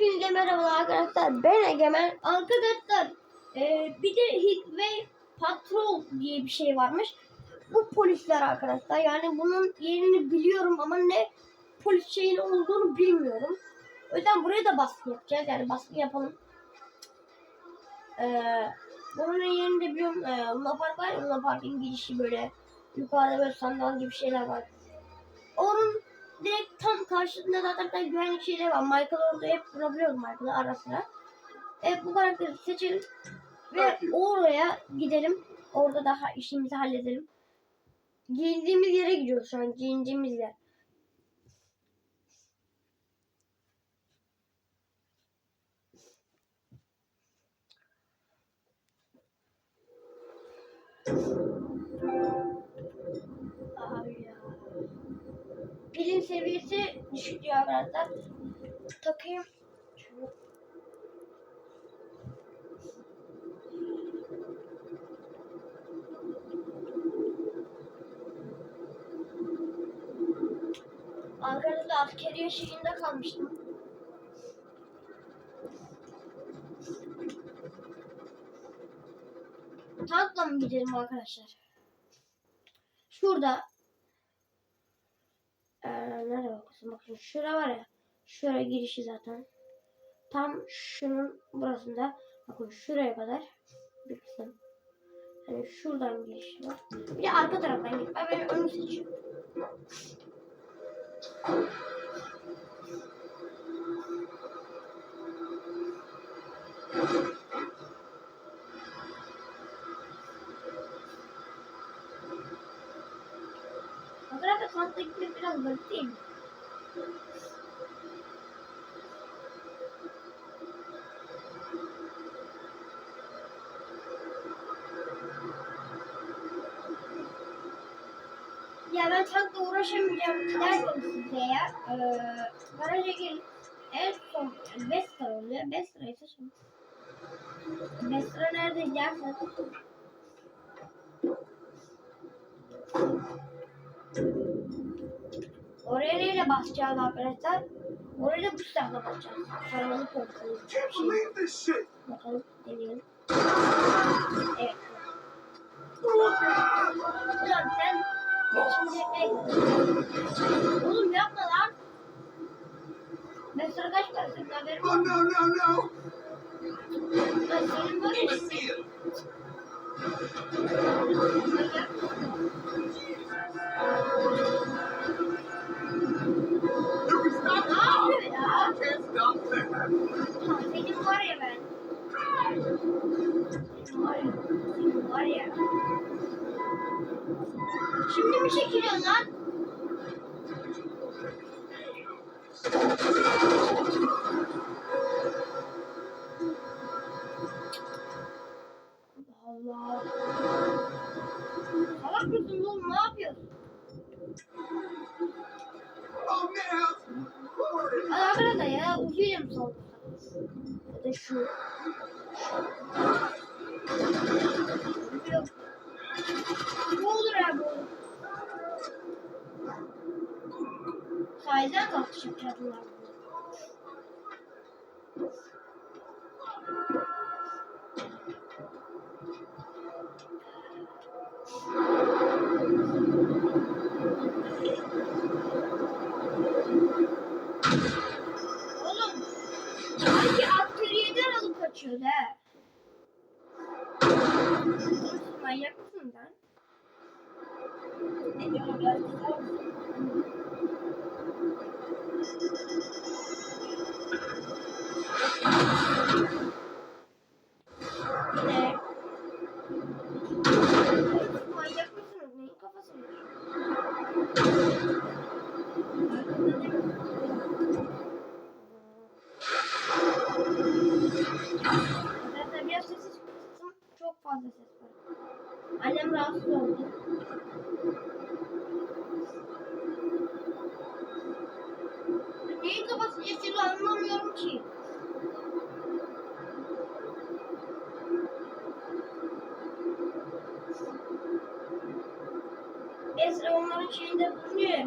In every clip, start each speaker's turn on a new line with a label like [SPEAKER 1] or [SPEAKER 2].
[SPEAKER 1] Hepinize merhabalar arkadaşlar. Ben Egemen. Arkadaşlar e, bir de Hikway Patrol diye bir şey varmış. Bu polisler arkadaşlar. Yani bunun yerini biliyorum ama ne polis şeyin olduğunu bilmiyorum. O yüzden buraya da baskı yapacağız. Yani baskı yapalım. E, bunun yerini de biliyorum. E, Luna Park var ya Luna girişi böyle yukarıda böyle sandal gibi şeyler var. Onun direkt tam karşısında zaten bir güvenlik şeyleri var. Michael orada hep vurabiliyoruz Michael'ı ara sıra. Evet bu karakteri seçelim. Ve oraya gidelim. Orada daha işimizi halledelim. Giyindiğimiz yere gidiyoruz şu an. Giyindiğimiz yer. Abi Pilin seviyesi düşük diyor arkadaşlar. Takayım. Şunu. Arkadaşlar askeriye şeyinde kalmıştım. Tankla mı gidelim arkadaşlar? Şurada ee, nerede bakıyorsun? Bakın şura var ya. Şuraya girişi zaten. Tam şunun burasında. Bakın şuraya kadar bir kısım. Yani şuradan girişi var. Bir de arka taraftan giriş. Ben böyle önü seçiyorum. Arkadaşlar kampta gitmek biraz garip değil mi? Ya ben tankla uğraşamayacağım dersem size ya. Ee, garaja gelin. En son yani 5 lira oluyor. 5 liraysa şimdi. 5 lira nerede dersen. Oraya neyle basacağız arkadaşlar? Oraya da bu silahla basacağız.
[SPEAKER 2] Believe this shit.
[SPEAKER 1] Bakalım deneyelim. Evet. Ulan sen şimdi bekle. Oğlum yapma lan. Ben sana kaç para senin haberin
[SPEAKER 2] Oh
[SPEAKER 1] var.
[SPEAKER 2] no, no, no.
[SPEAKER 1] Lan senin var ya. Manyak.
[SPEAKER 2] You can stop
[SPEAKER 1] Ne
[SPEAKER 2] now.
[SPEAKER 1] yapıyor ya?
[SPEAKER 2] I can't stop that.
[SPEAKER 1] Ulan senin var ya ben. Senin var ya. Senin var ya. Şimdi mi çekiliyorsun lan? Sahilden kalkış yapacağız Şeyinde bulunuyor ya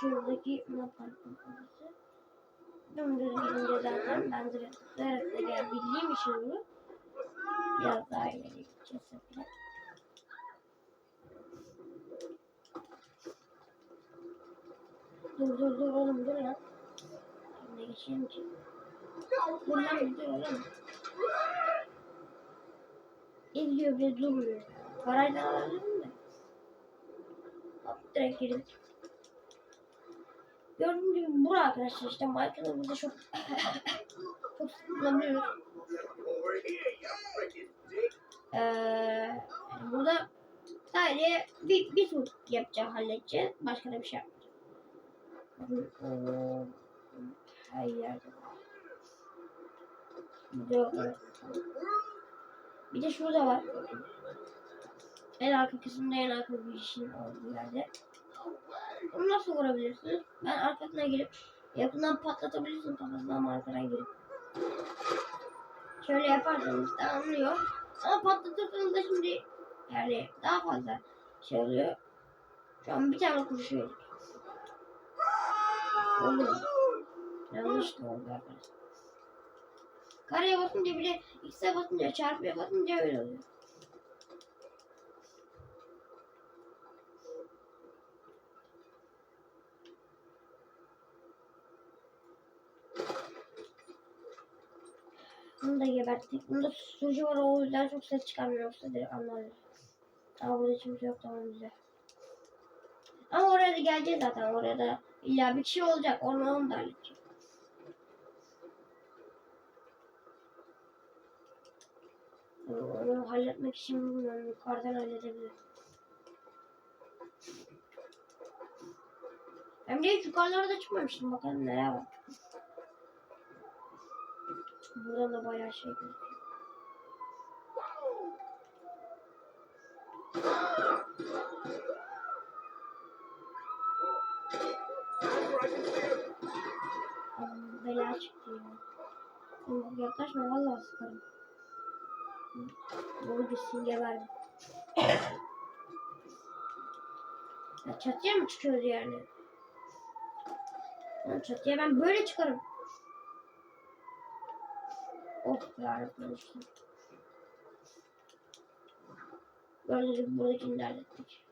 [SPEAKER 1] Şuradaki Napalm burası. Dümdüz gidince zaten ben direkt direkt de gel bildiğim için bunu biraz daha ileri gideceğiz. Dur dur dur oğlum dur lan. Şimdi geçeyim ki. Dur lan dur oğlum. İzliyor bile durmuyor. Parayla alabilirim de. Hop direkt girdik. Gördüğünüz gibi bura arkadaşlar işte Michael'ı burada çok çok
[SPEAKER 2] dick.
[SPEAKER 1] Ee, burada sadece bir, bir tur yapacağım, halledeceğiz. Başka da bir şey yapmayacağım. Her yerde. Bir de şurada var. En arka kısımda en arka bir işin olduğu yerde. Bunu nasıl vurabilirsiniz? Ben arkasına girip yakından patlatabilirsin kafasına ama arkadan girip. Şöyle yaparsanız tamamlıyor. Ama patlatırsanız da şimdi yani daha fazla şey oluyor. Şu an bir tane kuruş yedik. Oldu. Yanlış da oldu arkadaşlar. Kareye basınca bile X'e basınca çarpıya basınca öyle oluyor. Geberttik. Bunda sucu var o yüzden çok ses çıkarmıyor yoksa direkt anlarız. Ama burada kimse yok tamam güzel. Ama oraya da geleceğiz zaten oraya da illa bir kişi olacak onu onu da halledeceğiz. Onu halletmek için bilmiyorum yukarıdan halledebilirim. Ben de hiç yukarılara da çıkmamıştım bakalım neler var. Buradan da bayağı şey gözüküyor. Abi, Bela çıktı ya. Oğlum, Yaklaşma vallahi sıkarım. Doğru gitsin geberdim. Ya çatıya mı çıkıyoruz yani? Çatıya ben böyle çıkarım. Oh yarabbim işte. Gördüğünüz gibi buradakini de hallettik.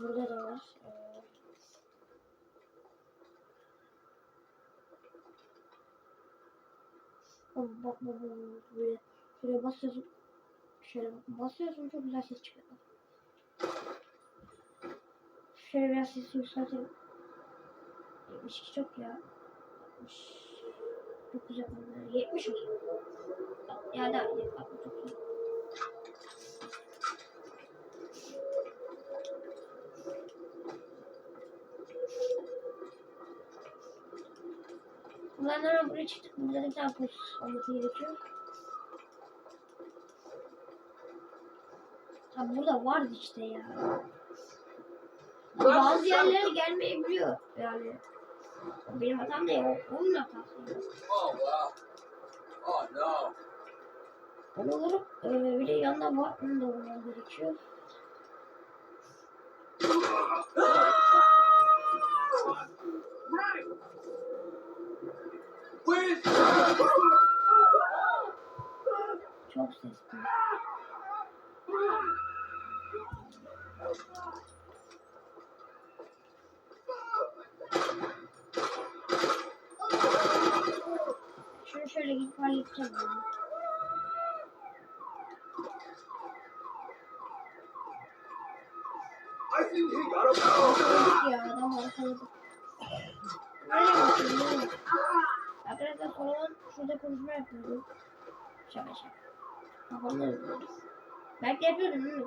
[SPEAKER 1] Burada da var. Ee, Abi bak şuraya basıyorsun. Şöyle bak basıyorsun çok güzel ses çıkıyor. Şöyle biraz sesi yükseltelim. 72 çok ya. 60. Çok güzel. 70 olsun. Ya da 60 çok güzel. Buradan hemen buraya çıktık. Burada da bir tane polis olması gerekiyor. Ha burada vardı işte ya. Bazı yerlere gelmeyebiliyor yani. Benim hatam değil, onun hatası.
[SPEAKER 2] Oh, wow. Oh, no.
[SPEAKER 1] Onu vurup e, bir de yanına var, onu da vurmam gerekiyor. Çok sesli. Şunu şöyle gidip halledeceğim. Yani. Ya adam arkaladı. Bakıyorsun? Nereye? Arkadaşlar sonra şurada konuşma yapıyordum. Şaka şaka. Kafamda yapıyordum. Belki yapıyordum değil mi?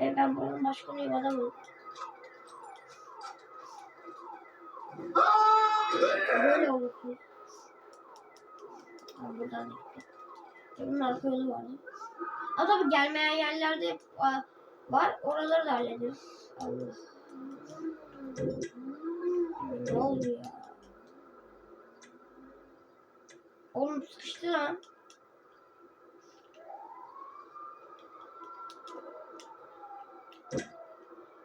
[SPEAKER 1] E ben buranın başkanıyım adamım. Böyle olursun. Ha, buradan gitti. E, Bunun arka yolu vardı. Ama tabii gelmeyen yerlerde var. Oraları da hallederiz. Allah. Ne oldu ya? Oğlum sıkıştı lan.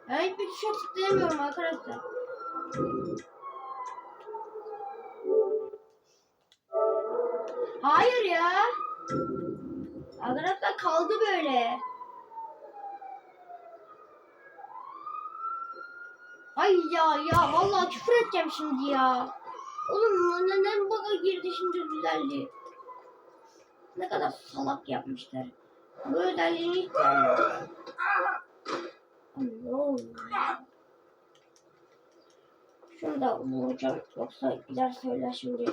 [SPEAKER 1] Ben hiçbir tuşa tıklayamıyorum arkadaşlar. Arkadaşlar kaldı böyle. Ay ya ya vallahi küfür edeceğim şimdi ya. Oğlum neden baka girdi şimdi düzeldi. Ne kadar salak yapmışlar. Bu özelliğini hiç? Şunu da vuracağım yoksa gider söyler şimdi.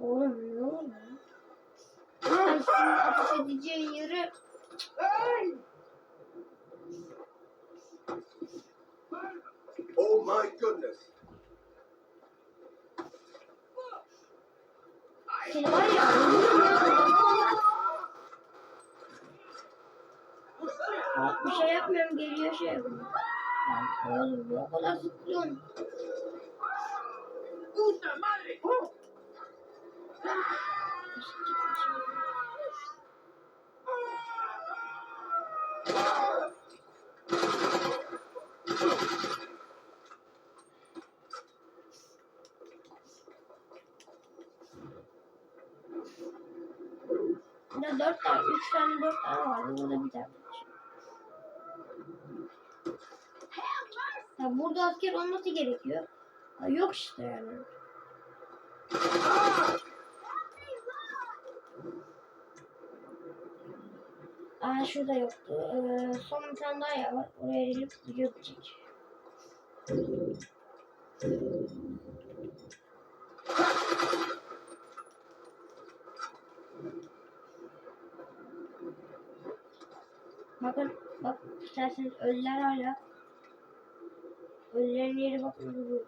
[SPEAKER 1] Oğlum ne oluyor? Ben senin ateş edeceğin yeri
[SPEAKER 2] Oh my goodness.
[SPEAKER 1] seni var ya bir şey yapmıyorum geliyor şey yapıyor. Lan oğlum bu kadar sıkıyorsun.
[SPEAKER 2] ¡Puta madre!
[SPEAKER 1] Burada dört tane, üç tane, dört tane vardı. Burada bir tane. Ya burada asker olması gerekiyor. Ha, yok işte yani. Aa şurada yoktu. Ee, son bir tane daha yer var. Oraya gelip video. Bakın bak isterseniz ölüler hala. Ölülerin yeri bakın duruyor.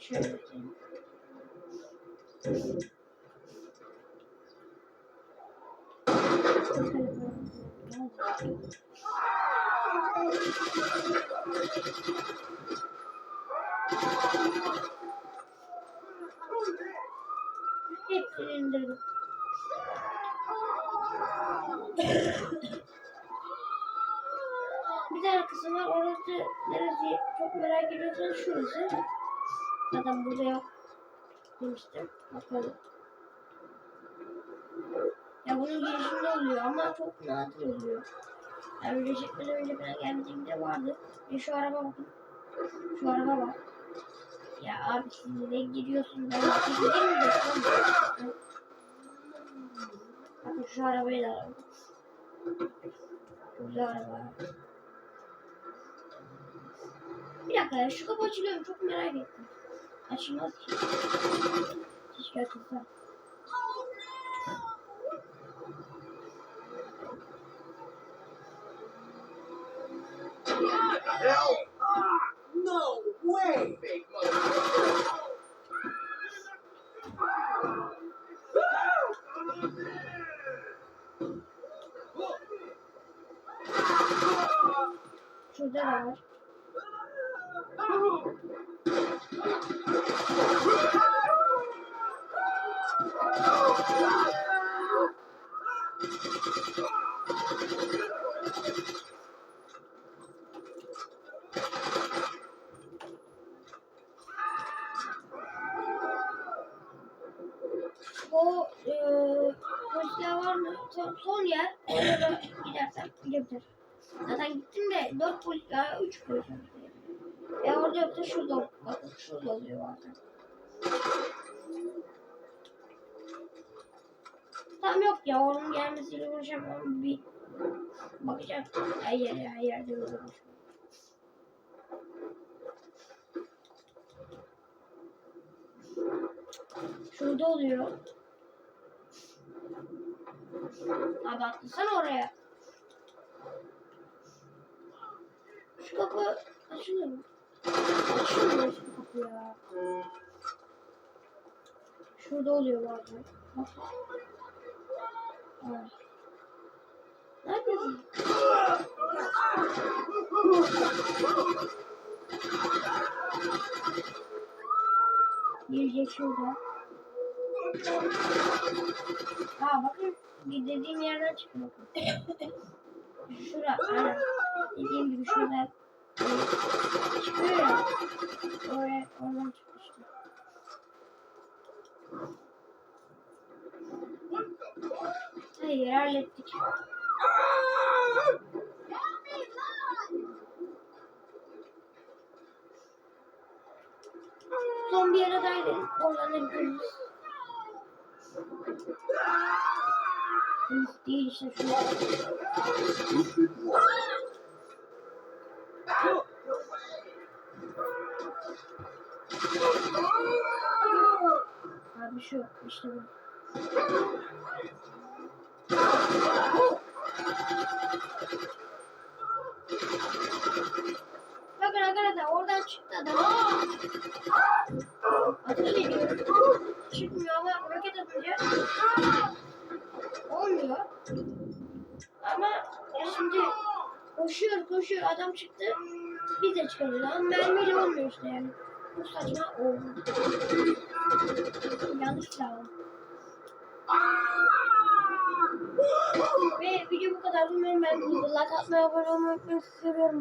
[SPEAKER 1] Şöyle göstereyim. Hepsini indirdim. Tane kısım var. Orası neresi çok merak ediyorsanız şurası. Zaten burada demiştim. Bakalım. Ya bunun girişinde oluyor ama çok nadir oluyor. Yani çekmeden önce falan geldiğimde vardı. Bir şu araba bakın. Şu araba var. Ya abi siz de giriyorsunuz. Ben bir şey girmeyeceğim. Bakın şu arabayı da alalım. Güzel araba. Bir dakika ya şu kapı açılıyor? Çok merak ettim. Açılmaz ki. Keşke açılsa.
[SPEAKER 2] No way!
[SPEAKER 1] Şurada da var. O mı? Son, son yer. Orada gidersem gidebilir. Zaten gittim de 4 polis ya 3 polis var. Ya orada yoksa şurada bakın şurada oluyor bazen. Tam yok ya onun gelmesiyle uğraşamam bir bakacağım her yerde uğraşamam. Şurada oluyor. Abi atlasana oraya. Şu kapı açılıyor mu? Açılmıyor şu kapı ya. Şurada oluyor bazen. Evet. Ne yapıyorsun? Girecek şurada. Ha bakın bir dediğim yerden bakın. Şura, aynen. Dediğim gibi şurada e, çıkıyor ya. Oraya, oradan çıkmıştı. Hayır hallettik. Son bir yere daha gidelim. Oradan. Üf, Değil işte şu. Şu işte bu. Bakın arkadaşlar oradan çıktı adam. Ateş ediyor. Çıkmıyor ama roket atınca olmuyor. Ama şimdi koşuyor koşuyor adam çıktı. Biz de çıkamıyoruz ama mermiyle olmuyor işte yani. Bu saçma oldu. Yanlış silahım. Ve video bu kadar. Umarım ben like atmayı, abone olmayı unutmayın. Sizi seviyorum.